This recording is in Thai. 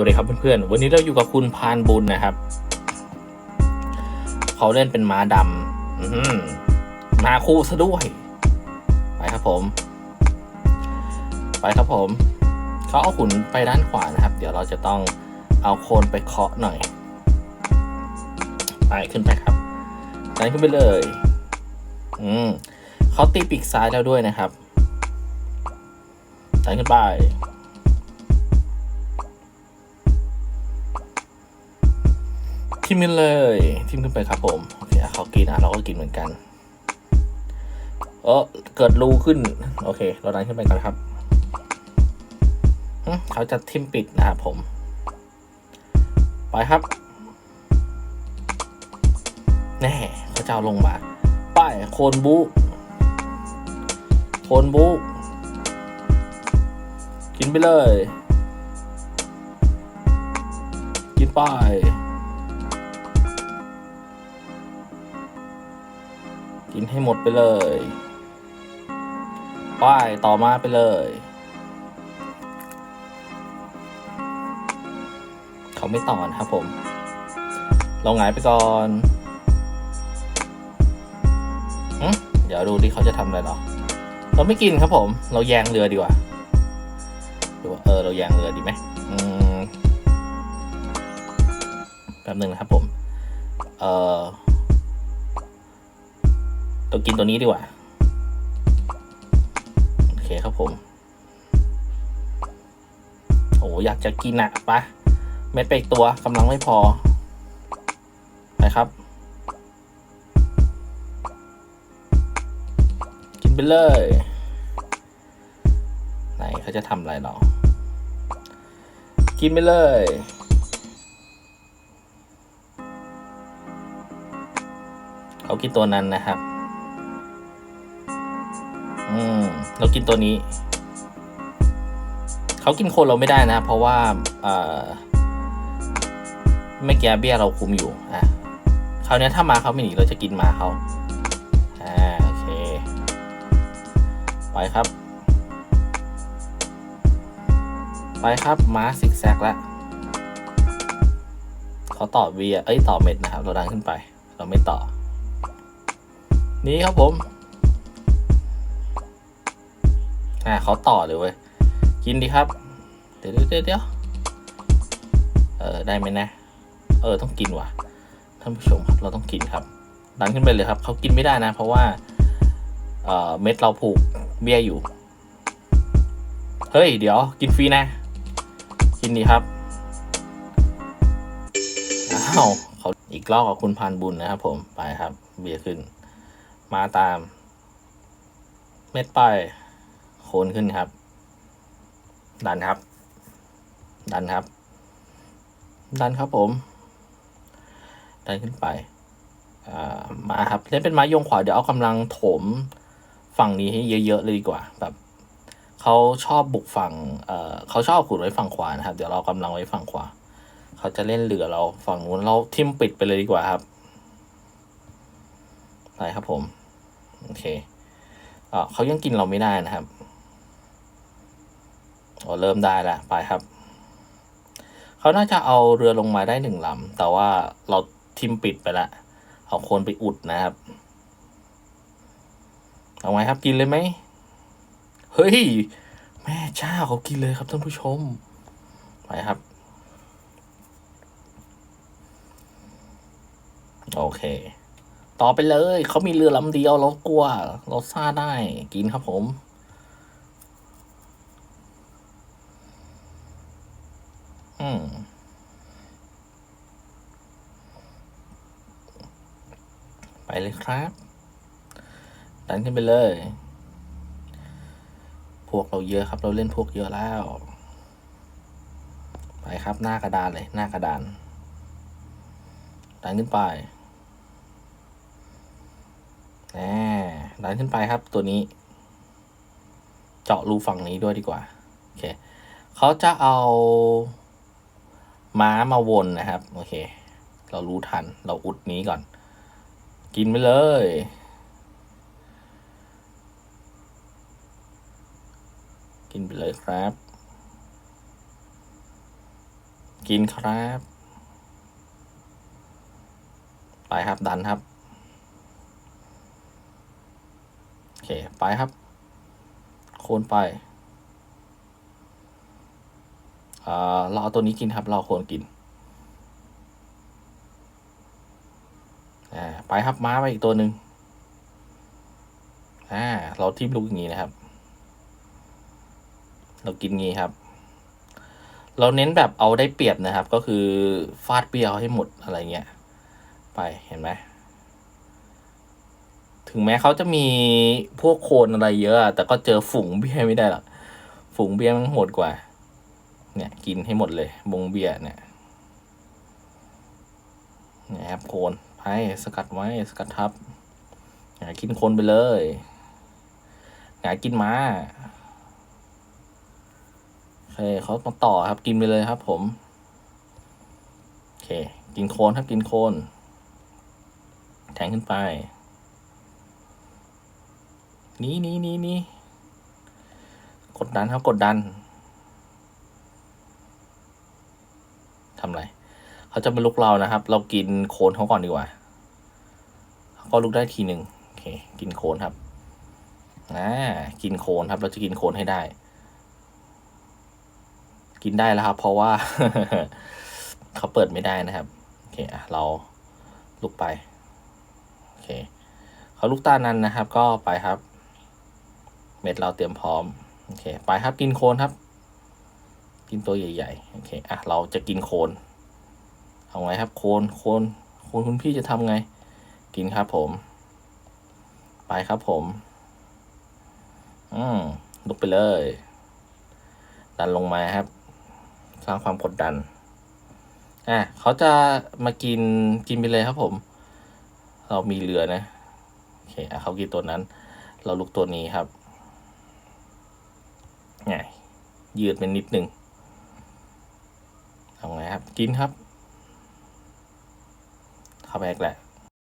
วัสดีครับเพื่อนๆ วันนี้เราอยู่กับคุณพานบุญนะครับ เขาเล่นเป็นม้าดำหมาคู่ซะด้วย ไปครับผม ไปครับผม เขาเอาขุนไปด้านขวานะครับ เดี๋ยวเราจะต้องเอาโคนไปเคาะหน่อย ไปขึ้นไปครับดันขึ้นไปเลย อืมเขาตีปีกซ้ายแล้วด้วยนะครับดันขึ้นไป ทิมกันเลยทิมขึ้นไปครับผมโอเคเขากินอะเราก็กินเหมือนกันเออเกิดรูขึ้น โอเค เราดันขึ้นไปก่อนครับเขาจะทิมปิดนะครับผม ไปครับแน่เขาจะเอาลงมาไป้ายโคนบุโคนบุกินไปเลย กินไป กินให้หมดไปเลยป้ายต่อมาไปเลย เขาไม่ต่อนะครับผม เราหงายไปก่อนหึเดี๋ยวดูดิเขาจะทำอะไรหรอ เราไม่กินครับผม เราแยงเรือดีกว่าดูว่าเออ เราแยงเรือดีไหมอืมแป๊บหนึ่งนะครับผม เออ เรากินตัวนี้ดีกว่า โอเคครับผม โอ้อยากจะกินอะปะเม็ดไปอีกตัวกำลังไม่พอ ไปครับ กินไปเลย ไหนเขาจะทำอะไรเรากินไปเลยเขากินตัวนั้นนะครับ เรากินตัวนี้ เขากินคนเราไม่ได้นะ เพราะว่าเอ่อไม่แกเบี้ยเราคุมอยู่อะคราวนี้ถ้ามาเขาไม่หนีเราจะกินมาเขาอ่าโอเค ไปครับ ไปครับม้าซิกแซกแล้วเขาต่อเบียเอ้ยต่อเม็ดนะครับ เราดันขึ้นไป เราไม่ต่อ นี่ครับผม อ่าเขาต่อเลยเว้ย กินดีครับ เดี๋ยวเดี๋ยวเดี๋ยวเออได้ไหมนะ เออต้องกินว่ะ ท่านผู้ชมครับเราต้องกินครับ ดันขึ้นไปเลยครับ เขากินไม่ได้นะ เพราะว่า เอ่อเม็ดเราผูกเบี้ยอยู่ เฮ้ย เดี๋ยว กินฟรีนะ กินดีครับ อ้าวเขาอีกรอบกับคุณพานบุญนะครับผม ไปครับ เบียร์ขึ้น มาตาม เม็ดไป โคนขึ้นครับ ดันครับ ดันครับ ดันครับผม ดันขึ้นไปมาครับเล่นเป็นไม้ยงขวาเดี๋ยวเอากำลังถมฝั่งนี้ให้เยอะๆเลยดีกว่าแบบเขาชอบบุกฝั่งเเขาชอบขุดไว้ฝั่งขวานะครับ เดี๋ยวเรากำลังไว้ฝั่งขวา เขาจะเล่นเรือเราฝั่งนู้นเราทิมปิดไปเลยดีกว่าครับไปครับผม โอเคอ่าเขายังกินเราไม่ได้นะครับ โอ้เริ่มได้แล้วไปครับ เขาน่าจะเอาเรือลงมาได้หนึ่งลำ แต่ว่าเราทิมปิดไปละ เอาโคนไปอุดนะครับ เอาไงครับกินเลยไหม เฮ้ย แม่เจ้าเขากินเลยครับท่านผู้ชม ไปครับ โอเค ต่อไปเลย เขามีเรือลำเดียวเรากลัว เราซ่าได้ กินครับผม อืมไปเลยครับ ดันขึ้นไปเลย พวกเราเยอะครับ เราเล่นพวกเยอะแล้ว ไปครับหน้ากระดานเลย หน้ากระดาน ดันขึ้นไปแหมดันขึ้นไปครับตัวนี้ เจาะรูฝั่งนี้ด้วยดีกว่า โอเค เขาจะเอา ม้ามาวนนะครับ โอเค เรารู้ทัน เราอุดนี้ก่อน กินไปเลย กินไปเลยครับ กินครับ ไปครับดันครับ โอเค ไปครับ โคนไปอ่า เราเอาตัวนี้กินครับ เราโคนกินไปครับม้าไปอีกตัวหนึ่งอ่าเราทิมลูกอย่างนี้นะครับ เรากินงี้ครับ เราเน้นแบบเอาได้เปรียบนะครับ ก็คือฟาดเปรี้ยวให้หมดอะไรเงี้ย ไปเห็นไหมถึงแม้เขาจะมีพวกโคนอะไรเยอะอะแต่ก็เจอฝูงเบี้ยไม่ได้หรอกฝูงเบี้ยมันโหดกว่า เนี่ยกินให้หมดเลยบงเบียเนี่ยเนี่ยครับโคนไปสกัดไว้สกัดทับหากินโคนไปเลยหากินม้าโอเคเขามาต่อครับกินไปเลยครับ ผมโอเค กินโคนครับกินโคนแทงขึ้นไปนี่นี่นี่นี่กดดันครับกดดัน ทำไรเขาจะมาลุกเรานะครับ เรากินโคนเขาก่อนดีกว่าเขาก็ลุกได้ทีหนึ่งโอเค กินโคนครับอ่ากินโคนครับ เราจะกินโคนให้ได้ กินได้แล้วครับ เพราะว่าเขาเปิดไม่ได้นะครับโอเคอะเราลุกไปโอเคเขาลูกตานั้นนะครับ ก็ไปครับ เม็ดเราเตรียมพร้อมโอเค ไปครับกินโคนครับ กินตัวใหญ่ๆโอเคอะเราจะกินโคนเอาไงครับโคนโคนโคนคุณพี่จะทำไง กินครับผม ไปครับผม อืมลุกไปเลย ดันลงมาครับ สร้างความกดดันอะเขาจะมากินกินไปเลยครับผม เรามีเรือนะโอเคอะเขากินตัวนั้น เราลุกตัวนี้ครับไงยืดเป็นนิดหนึ่ง เอาไงครับ กินครับ เข้าไปแหละ